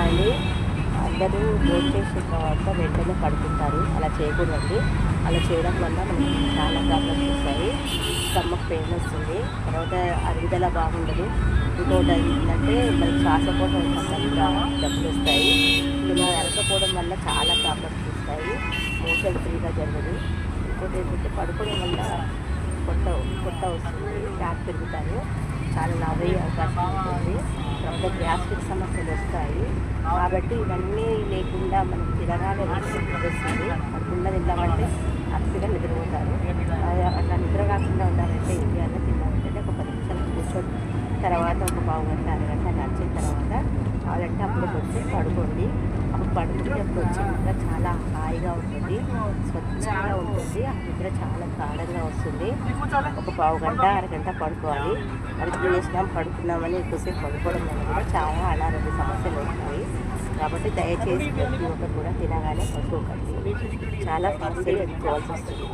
అండి అందరూ భోజనం చేసిన తర్వాత వెంటనే పడుకుంటారు. అలా చేయకూడదండి. అలా చేయడం వల్ల మనకి చాలా ప్రాబ్లమ్స్ వస్తాయి. స్టమక్ పెయిన్ వస్తుంది. తర్వాత అరుగుదల బాగుండదు. ఇంకోటి ఏంటంటే మనకి శ్వాసకోశం సరిగ్గా డబ్బులు వస్తాయి. ఇలా అరకపోవడం వల్ల చాలా ప్రాబ్లమ్స్ వస్తాయి. మోషన్ ఫ్రీగా జరగదు. ఇంకోటి ఏంటంటే పడుకోవడం వల్ల కొత్త కొత్త వస్తుంది. ఫ్యాట్ పెరుగుతారు. చాలా లాభ అవకాశం పెద్ద గ్యాస్ట్రిక్ సమస్యలు వస్తాయి. కాబట్టి ఇవన్నీ లేకుండా మనం తినగానే వస్తుంది పడుకుండా తిన్నామంటే అతిగా నిద్రపోతారు. అట్లా నిద్ర కాకుండా ఉండాలంటే ఏం చేయాలో తిన్నామంటే ఒక పది నిమిషాలు కూర్చొని తర్వాత ఒక పావు గంట అరగంట నడిచిన తర్వాత కావాలంటే అప్పుడు వచ్చి పడుకోండి. అప్పుడు పడుకునేటప్పుడు వచ్చే నిద్ర చాలా స్వచ్ఛంగా ఉంటుంది. ఆ నిద్ర చాలా గాఢంగా వస్తుంది. ఒక పావు గంట అరగంట పడుకోవాలి. అది తినేసినాం పడుకున్నామని ఎక్కువసేపు పడుకోవడం వల్ల చాలా అనారోగ్య సమస్యలు వస్తాయి కాబట్టి దయచేసి ప్రతి ఒక్కరు కూడా తినగానే పడుకోకండి. చాలా సమస్యలు ఎదుర్కోవాల్సి వస్తుంది.